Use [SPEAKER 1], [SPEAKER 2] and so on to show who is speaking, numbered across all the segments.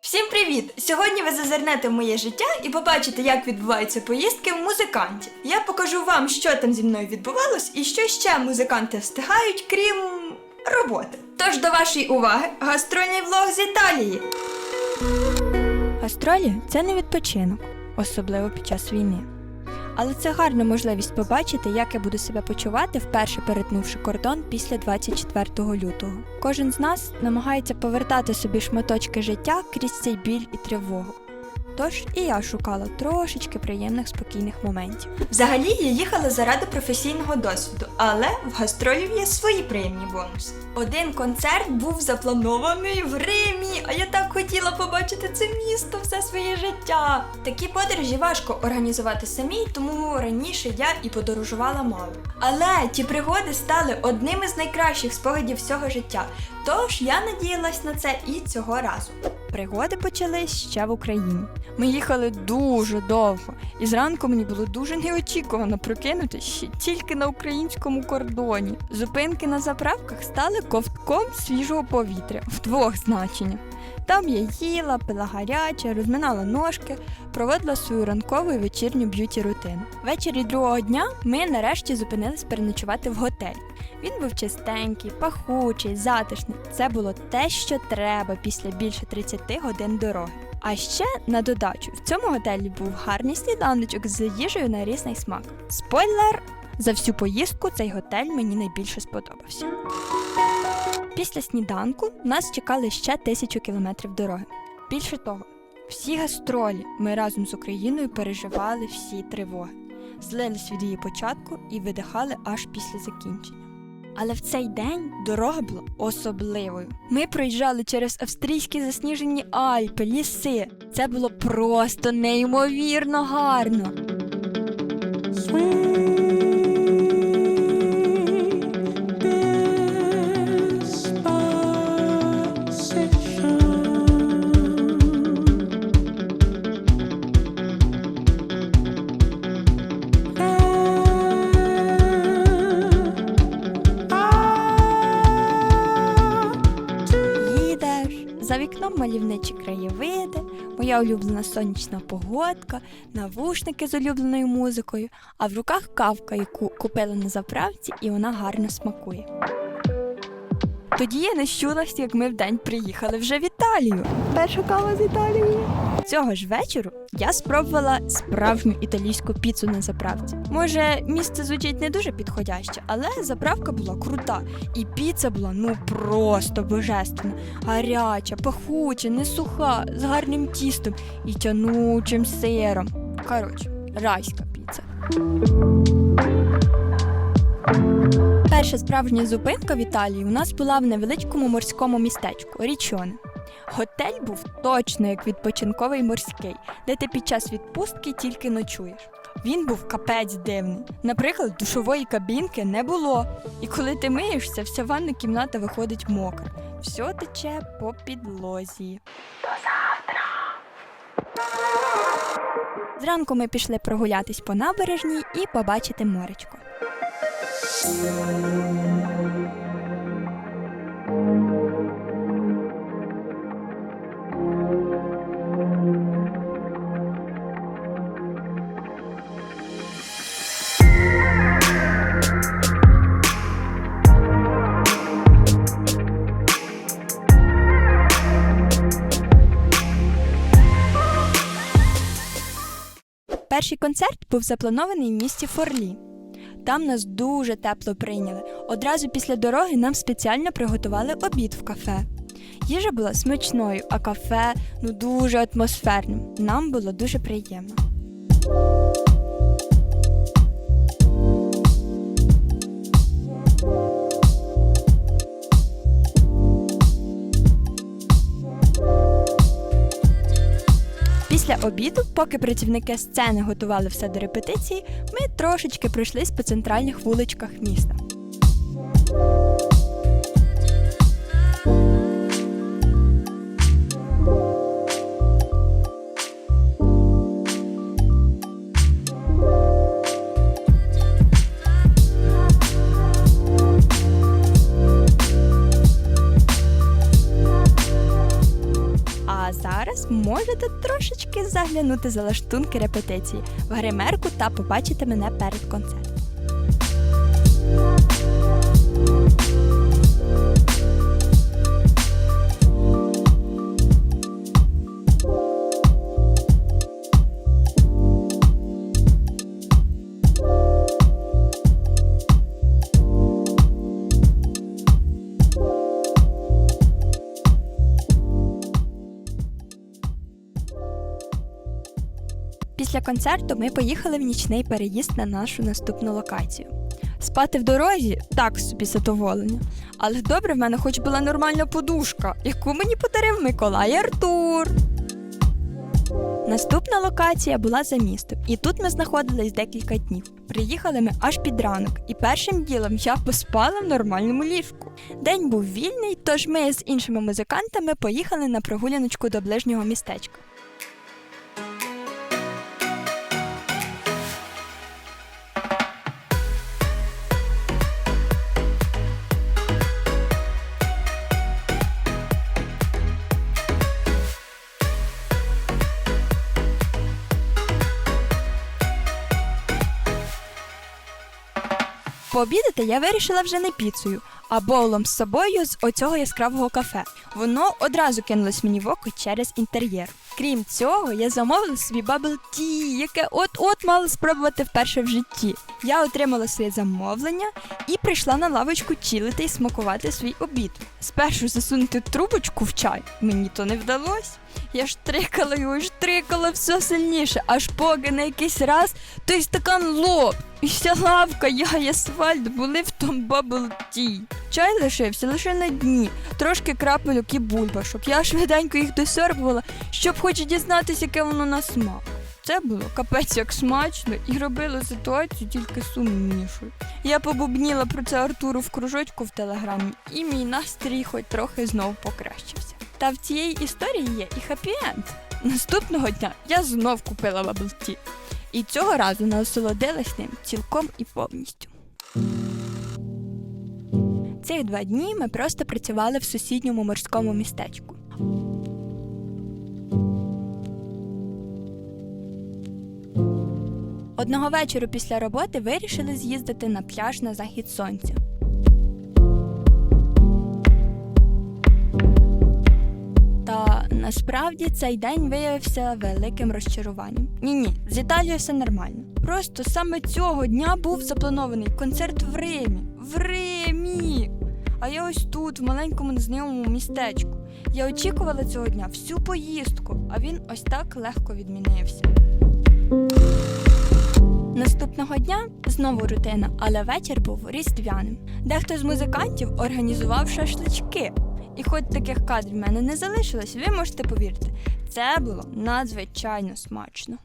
[SPEAKER 1] Всім привіт! Сьогодні ви зазирнете в моє життя і побачите, як відбуваються поїздки в музикантів. Я покажу вам, що там зі мною відбувалось і що ще музиканти встигають, крім роботи. Тож до вашої уваги гастрольний влог з Італії. Гастролі це не відпочинок, особливо під час війни. Але це гарна можливість побачити, як я буду себе почувати, вперше перетнувши кордон після 24 лютого. Кожен з нас намагається повертати собі шматочки життя крізь цей біль і тривогу. Тож і я шукала трошечки приємних спокійних моментів. Взагалі я їхала заради професійного досвіду, але в гастролів є свої приємні бонуси. Один концерт був запланований в Римі, а я так хотіла побачити це місто все своє життя. Такі подорожі важко організувати самій, тому раніше я і подорожувала мало. Але ті пригоди стали одним із найкращих спогадів всього життя. Тож я надіялась на це і цього разу. Пригоди почались ще в Україні. Ми їхали дуже довго, і зранку мені було дуже неочікувано прокинутися ще тільки на українському кордоні. Зупинки на заправках стали ковтком свіжого повітря в двох значеннях. Там я їла, пила гаряче, розминала ножки, проводила свою ранкову і вечірню б'юті рутину. Ввечері другого дня ми нарешті зупинились переночувати в готель. Він був чистенький, пахучий, затишний. Це було те, що треба після більше 30 годин дороги. А ще на додачу в цьому готелі був гарний сніданочок з їжею на різний смак. Спойлер! За всю поїздку цей готель мені найбільше сподобався. Після сніданку нас чекали ще тисячу кілометрів дороги. Більше того, всі гастролі ми разом з Україною переживали всі тривоги, злились від її початку і видихали аж після закінчення. Але в цей день дорога була особливою. Ми проїжджали через австрійські засніжені Альпи, ліси. Це було просто неймовірно гарно. Моя улюблена сонячна погодка, навушники з улюбленою музикою, а в руках кавка, яку купила на заправці, і вона гарно смакує. Тоді я не щулася, як ми вдень приїхали вже в Італію. Перша кава з Італії. Цього ж вечору я спробувала справжню італійську піцу на заправці. Може, місце звучить не дуже підходяще, але заправка була крута, і піца була ну просто божественна, гаряча, пахуча, не суха, з гарним тістом і тянучим сиром. Коротше, райська піца. Перша справжня зупинка в Італії у нас була в невеличкому морському містечку Річоне. Готель був точно як відпочинковий морський, де ти під час відпустки тільки ночуєш. Він був капець дивний. Наприклад, душової кабінки не було. І коли ти миєшся, вся ванна кімната виходить мокра. Все тече по підлозі. До завтра. Зранку ми пішли прогулятись по набережній і побачити моречко. Перший концерт був запланований в місті Форлі. Там нас дуже тепло прийняли. Одразу після дороги нам спеціально приготували обід в кафе. Їжа була смачною, а кафе ну дуже атмосферним. Нам було дуже приємно. Обіду, поки працівники сцени готували все до репетиції, ми трошечки пройшлись по центральних вуличках міста. Можете трошечки заглянути за лаштунки репетиції в гримерку та побачити мене перед концертом. Після концерту ми поїхали в нічний переїзд на нашу наступну локацію. Спати в дорозі так собі задоволення. Але добре, в мене хоч була нормальна подушка, яку мені подарив Миколай Артур. Наступна локація була за містом, і тут ми знаходились декілька днів. Приїхали ми аж під ранок, і першим ділом я поспала в нормальному ліжку. День був вільний, тож ми з іншими музикантами поїхали на прогуляночку до ближнього містечка. Пообідати я вирішила вже не піцею, а боулом з собою з оцього яскравого кафе. Воно одразу кинулось мені в око через інтер'єр. Крім цього, я замовила собі бабл ті, яке от-от мала спробувати вперше в житті. Я отримала своє замовлення і прийшла на лавочку чилити і смакувати свій обід. Спершу засунути трубочку в чай мені то не вдалося. Я штрикала його, штрикала все сильніше, аж поки на якийсь раз той стакан лоб. І вся лавка, я і асфальт були в тому бабл ті. Чай лишився лише на дні, трошки крапельок і бульбашок. Я швиденько їх досербувала, щоб хоч дізнатися, яке воно на смак. Це було капець як смачно і робило ситуацію тільки сумнішою. Я побубніла про це Артуру в кружочку в телеграмі, і мій настрій хоч трохи знов покращився. Та в цієї історії є і хеппі-енд. Наступного дня я знов купила баблті. І цього разу насолодилась ним цілком і повністю. Цих два дні ми просто працювали в сусідньому морському містечку. Одного вечора після роботи вирішили з'їздити на пляж на захід сонця. Насправді цей день виявився великим розчаруванням. Ні, ні, з Італією все нормально. Просто саме цього дня був запланований концерт в Римі. В Римі! А я ось тут, в маленькому незнайомому містечку. Я очікувала цього дня всю поїздку, а він ось так легко відмінився. Наступного дня знову рутина, але вечір був різдвяним. Дехто з музикантів організував шашлички. І хоч таких кадрів в мене не залишилось, ви можете повірити, це було надзвичайно смачно.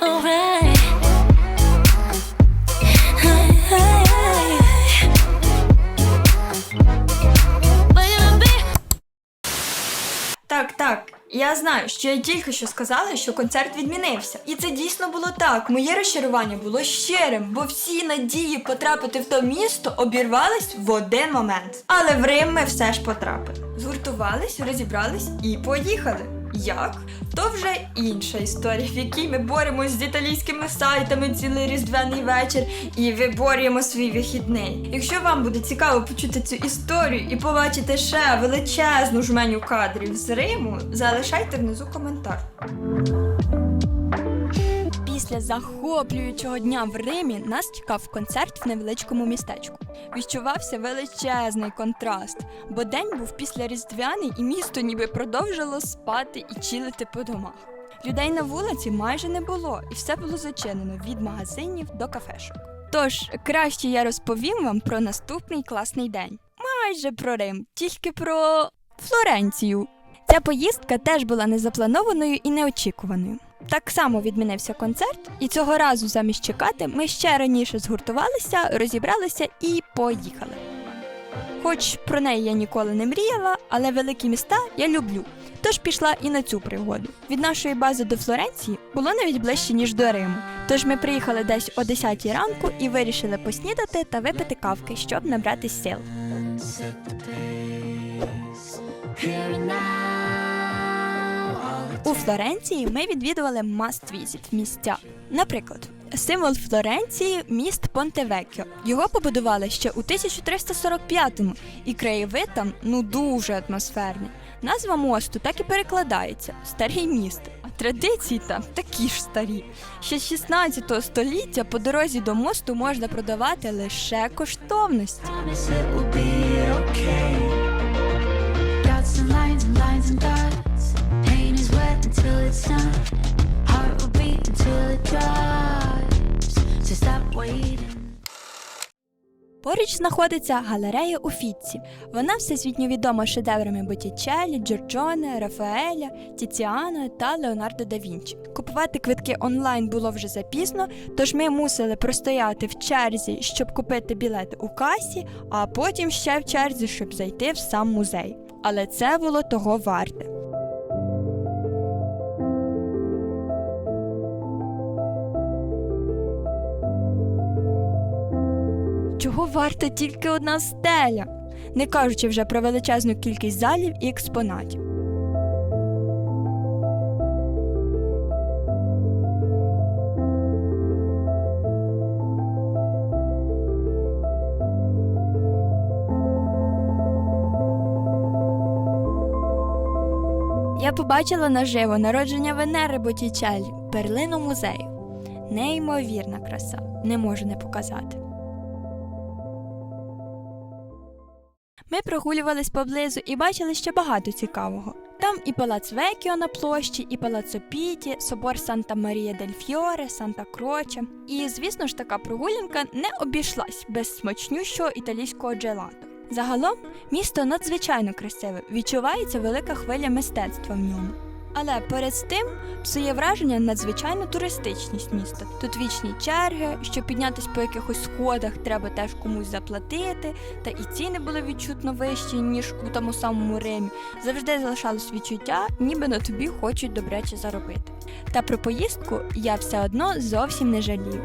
[SPEAKER 2] Alright.
[SPEAKER 1] Я знаю, що я тільки що сказала, що концерт відмінився. І це дійсно було так. Моє розчарування було щирим, бо всі надії потрапити в то місто обірвались в один момент. Але в Рим ми все ж потрапили. Згуртувались, розібрались і поїхали. Як? То вже інша історія, в якій ми боремось з італійськими сайтами цілий різдвяний вечір і виборюємо свій вихідний. Якщо вам буде цікаво почути цю історію і побачити ще величезну жменю кадрів з Риму, залишайте внизу коментар. Після захоплюючого дня в Римі нас чекав концерт в невеличкому містечку. Відчувався величезний контраст, бо день був післяріздвяний і місто ніби продовжило спати і чилити по домах. Людей на вулиці майже не було, і все було зачинено від магазинів до кафешок. Тож краще я розповім вам про наступний класний день. Майже про Рим, тільки про Флоренцію. Ця поїздка теж була незапланованою і неочікуваною. Так само відмінився концерт, і цього разу замість чекати ми ще раніше згуртувалися, розібралися і поїхали. Хоч про неї я ніколи не мріяла, але великі міста я люблю. Тож пішла і на цю пригоду. Від нашої бази до Флоренції було навіть ближче, ніж до Риму. Тож ми приїхали десь о 10 ранку і вирішили поснідати та випити кавки, щоб набрати сил. У Флоренції ми відвідували must visit місця. Наприклад, символ Флоренції міст Понтевеккьо. Його побудували ще у 1345-му, і краєвид там ну дуже атмосферний. Назва мосту так і перекладається старий міст. А традиції там такі ж старі. Ще з 16 століття по дорозі до мосту можна продавати лише коштовності. Поруч знаходиться галерея Уфіцці. Вона всесвітньо відома шедеврами Боттічеллі, Джорджоне, Рафаеля, Тіціана та Леонардо да Вінчі. Купувати квитки онлайн було вже запізно, тож ми мусили простояти в черзі, щоб купити білети у касі, а потім ще в черзі, щоб зайти в сам музей. Але це було того варте. Варта тільки одна стеля, не кажучи вже про величезну кількість залів і експонатів. Я побачила наживо народження Венери Боттічеллі, перлину музею. Неймовірна краса, не можу не показати. Ми прогулювались поблизу і бачили ще багато цікавого. Там і палац Векіо на площі, і палац Опіті, собор Санта Марія дель Фьоре, Санта Кроче. І, звісно ж, така прогулянка не обійшлась без смачнющого італійського джелато. Загалом місто надзвичайно красиве, відчувається велика хвиля мистецтва в ньому. Але перед тим псує враження надзвичайно туристичність міста. Тут вічні черги, щоб піднятися по якихось сходах, треба теж комусь заплатити, та і ціни були відчутно вищі, ніж у тому самому Римі. Завжди залишалось відчуття, ніби на тобі хочуть добряче заробити. Та про поїздку я все одно зовсім не жалію.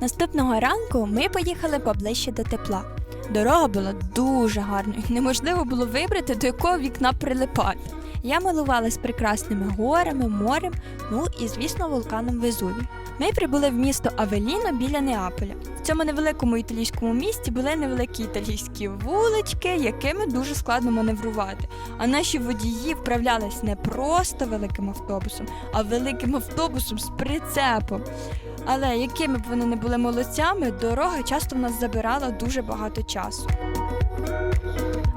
[SPEAKER 1] Наступного ранку ми поїхали поближче до тепла. Дорога була дуже гарною, неможливо було вибрати, до якого вікна прилипати. Я милувалась прекрасними горами, морем, ну і, звісно, вулканом Везувій. Ми прибули в місто Авеліно біля Неаполя. В цьому невеликому італійському місті були невеликі італійські вулички, якими дуже складно маневрувати. А наші водії вправлялись не просто великим автобусом, а великим автобусом з прицепом. Але якими б вони не були молодцями, дорога часто в нас забирала дуже багато часу.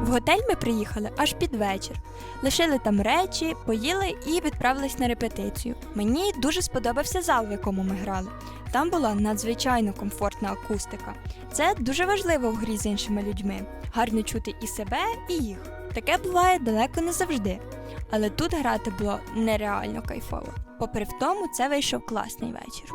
[SPEAKER 1] Готель ми приїхали аж під вечір. Лишили там речі, поїли і відправились на репетицію. Мені дуже сподобався зал, в якому ми грали. Там була надзвичайно комфортна акустика. Це дуже важливо в грі з іншими людьми. Гарно чути і себе, і їх. Таке буває далеко не завжди. Але тут грати було нереально кайфово. Попри в тому, це вийшов класний вечір.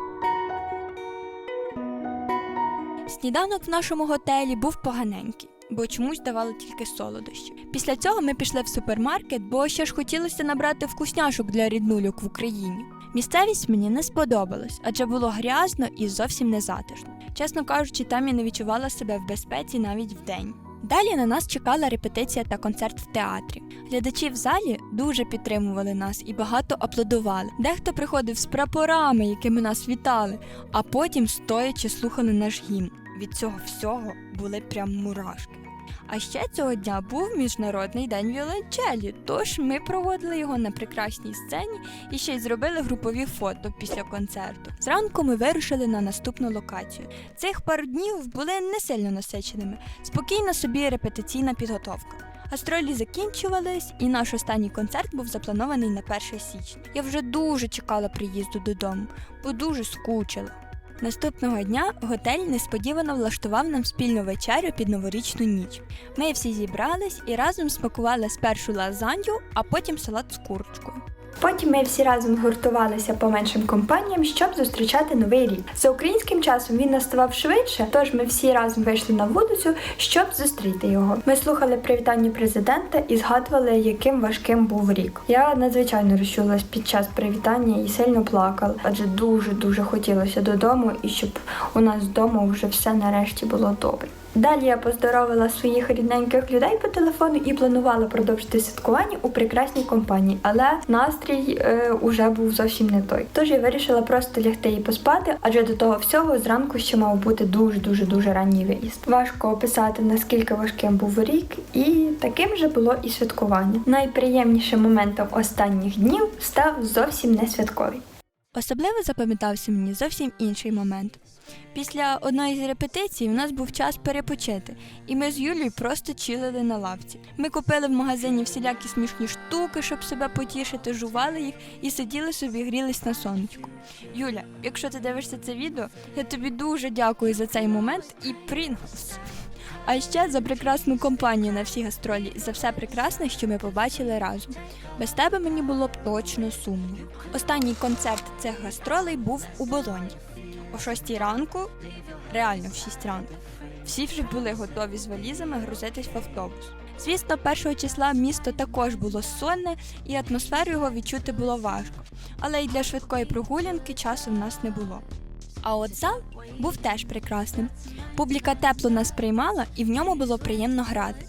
[SPEAKER 1] Сніданок в нашому готелі був поганенький, бо чомусь давали тільки солодощі. Після цього ми пішли в супермаркет, бо ще ж хотілося набрати вкусняшок для ріднулюк в Україні. Місцевість мені не сподобалась, адже було грязно і зовсім не затишно. Чесно кажучи, там я не відчувала себе в безпеці навіть вдень. Далі на нас чекала репетиція та концерт в театрі. Глядачі в залі дуже підтримували нас і багато аплодували. Дехто приходив з прапорами, якими нас вітали, а потім стоячи слухали наш гімн. Від цього всього були прям мурашки. А ще цього дня був міжнародний день віолончелі, тож ми проводили його на прекрасній сцені і ще й зробили групові фото після концерту. Зранку ми вирушили на наступну локацію. Цих пару днів були не сильно насиченими, спокійна собі репетиційна підготовка. Гастролі закінчувались, і наш останній концерт був запланований на 1 січня. Я вже дуже чекала приїзду додому, бо дуже скучила. Наступного дня готель несподівано влаштував нам спільну вечерю під новорічну ніч. Ми всі зібрались і разом смакували спершу лазанью, а потім салат з курочкою. Потім ми всі разом згуртувалися по меншим компаніям, щоб зустрічати новий рік. За українським часом він наставав швидше, тож ми всі разом вийшли на вулицю, щоб зустріти його. Ми слухали привітання президента і згадували, яким важким був рік. Я надзвичайно розчулась під час привітання і сильно плакала, адже дуже дуже хотілося додому і щоб у нас вдома вже все нарешті було добре. Далі я поздоровила своїх рідненьких людей по телефону і планувала продовжити святкування у прекрасній компанії, але настрій е, уже був зовсім не той. Тож я вирішила просто лягти і поспати, адже до того всього зранку ще мав бути дуже дуже дуже ранній виїзд. Важко описати наскільки важким був рік, і таким же було і святкування. Найприємнішим моментом останніх днів став зовсім не святковий. Особливо запам'ятався мені зовсім інший момент. Після одної з репетицій у нас був час перепочити, і ми з Юлією просто чилили на лавці. Ми купили в магазині всілякі смішні штуки, щоб себе потішити, жували їх і сиділи собі, грілись на сонечку. Юля, якщо ти дивишся це відео, я тобі дуже дякую за цей момент і Прінглс. А ще за прекрасну компанію на всі гастролі і за все прекрасне, що ми побачили разом. Без тебе мені було б точно сумно. Останній концерт цих гастролей був у Болоні. О 6 ранку, реально в 6 ранку, всі вже були готові з валізами грузитись в автобус. Звісно, першого числа місто також було сонне, і атмосферу його відчути було важко. Але й для швидкої прогулянки часу в нас не було. А от зал був теж прекрасним. Публіка тепло нас приймала і в ньому було приємно грати.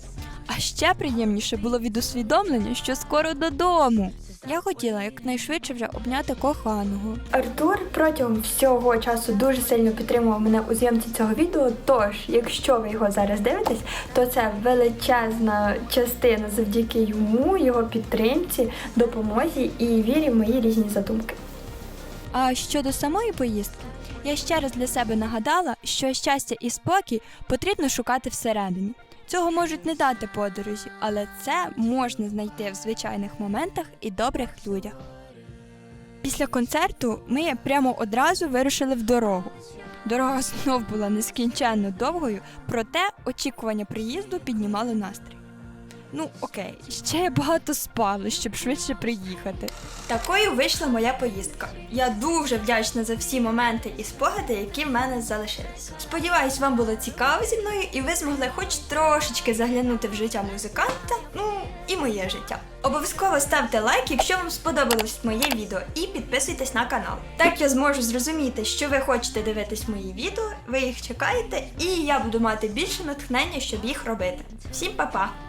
[SPEAKER 1] А ще приємніше було від усвідомлення, що скоро додому. Я хотіла якнайшвидше вже обняти коханого. Артур протягом всього часу дуже сильно підтримував мене у зйомці цього відео. Тож, якщо ви його зараз дивитесь, то це величезна частина завдяки йому, його підтримці, допомозі і вірі в мої різні задумки. А щодо самої поїздки, я ще раз для себе нагадала, що щастя і спокій потрібно шукати всередині. Цього можуть не дати подорожі, але це можна знайти в звичайних моментах і добрих людях. Після концерту ми прямо одразу вирушили в дорогу. Дорога знов була нескінченно довгою, проте очікування приїзду піднімало настрій. Ну, окей, ще я багато спала, щоб швидше приїхати. Такою вийшла моя поїздка. Я дуже вдячна за всі моменти і спогади, які в мене залишились. Сподіваюсь, вам було цікаво зі мною, і ви змогли хоч трошечки заглянути в життя музиканта, ну і моє життя. Обов'язково ставте лайк, якщо вам сподобалось моє відео, і підписуйтесь на канал. Так я зможу зрозуміти, що ви хочете дивитись мої відео, ви їх чекаєте, і я буду мати більше натхнення, щоб їх робити. Всім па-па!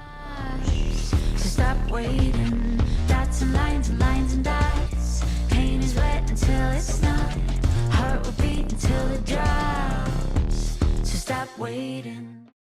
[SPEAKER 2] Stop waiting. Dots and lines and lines and dots. Pain is wet until it's not. Heart will beat until it drops. So stop waiting.